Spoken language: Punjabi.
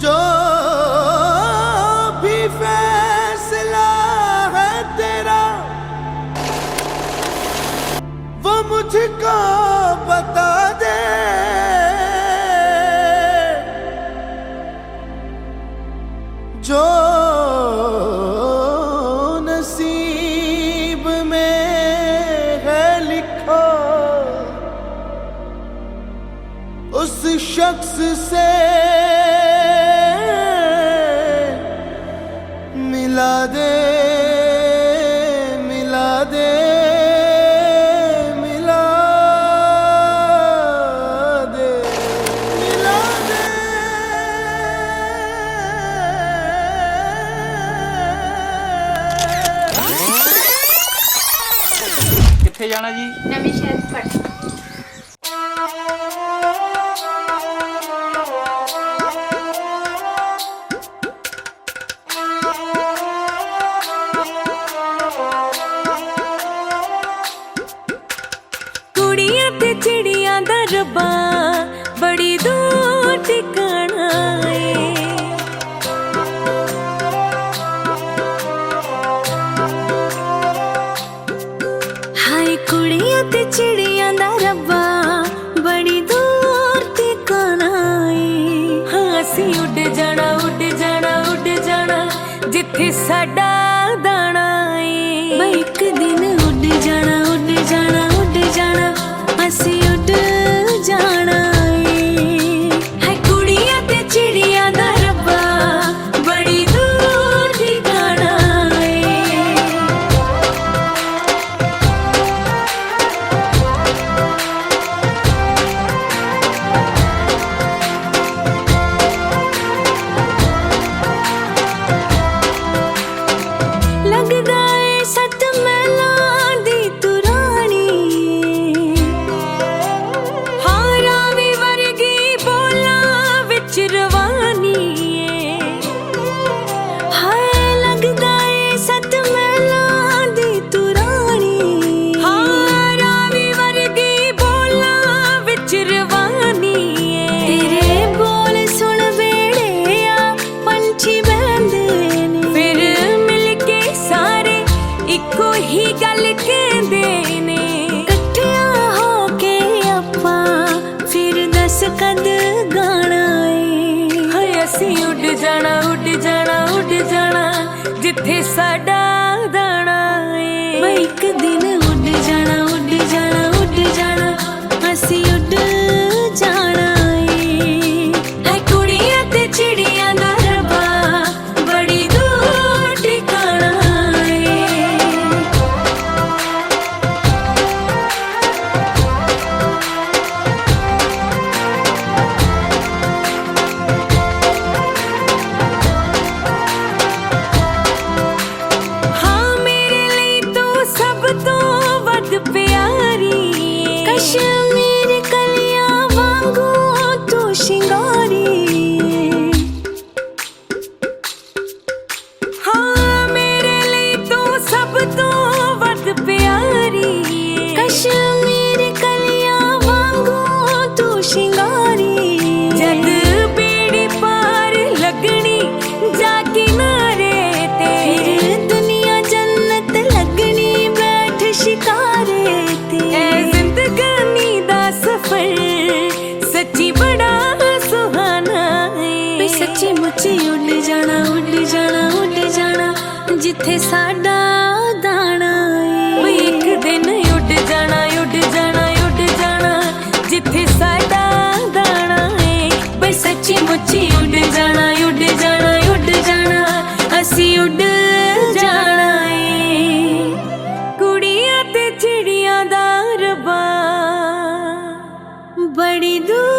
جو بھی فیصلہ ہے تیرا، وہ مجھ کو بتا دے۔ جو نصیب میں ہے لکھو، اس شخص سے ਮਿਲਾ ਦੇ ਮਿਲਾ ਦੇ ਮਿਲਾ ਦੇ। ਮਿਲਾ ਦੇ। ਕਿੱਥੇ ਜਾਣਾ ਜੀ? ਨਵੀਂ ਸ਼ਹਿਰ ਪੜ੍ਹ ਰੱਬਾ ਬੜੀ ਦੂਰ ਟਿਕਾਣਾ ਏ ਹਾਏ ਕੁੜੀਆਂ ਤੇ ਚਿੜੀਆਂ ਦਾ ਰੱਬਾ ਬੜੀ ਦੂਰ ਟਿਕਾਣਾ ਏ ਹਾਂ, ਅਸੀਂ ਉੱਡ ਜਾਣਾ ਉੱਡ ਜਾਣਾ ਉੱਡ ਜਾਣਾ ਜਿੱਥੇ ਸਾਡਾ ਦਾਣਾ ਏ ਮੈਂ ਇੱਕ ਦਿਨ ਉੱਡ ਜਾਣਾ ਉੱਡ ਜਾਣਾ ਉੱਡ ਜਾਣਾ, ਅਸੀਂ ਉੱਡ ਦੱਸ ਗਾਣਾ ਏ। ਹਾਏ ਅਸੀਂ ਉੱਡ ਜਾਣਾ ਉੱਡ ਜਾਣਾ ਉੱਡ ਜਾਣਾ ਜਿੱਥੇ ਸਾਡਾ ਵੀ ਉੱਡ ਜਾਣਾ ਉੱਡ ਜਾਣਾ ਉੱਡ ਜਾਣਾ, ਜਿੱਥੇ ਸਾਡਾ ਦਾਣਾ ਏ। ਵੀ ਇੱਕ ਦਿਨ ਉੱਡ ਜਾਣਾ ਉੱਡ ਜਾਣਾ ਉੱਡ ਜਾਣਾ, ਜਿੱਥੇ ਸਾਡਾ ਦਾਣਾ ਏ। ਬਈ ਸੱਚੀ ਮੁੱਚੀ ਉੱਡ ਜਾਣਾ ਉੱਡ ਜਾਣਾ ਉੱਡ ਜਾਣਾ, ਅਸੀਂ ਉੱਡ ਜਾਣਾ ਏ। ਕੁੜੀਆਂ ਤੇ ਚਿੜੀਆਂ ਦਾ ਰੱਬਾ ਬੜੀ ਦੂਰ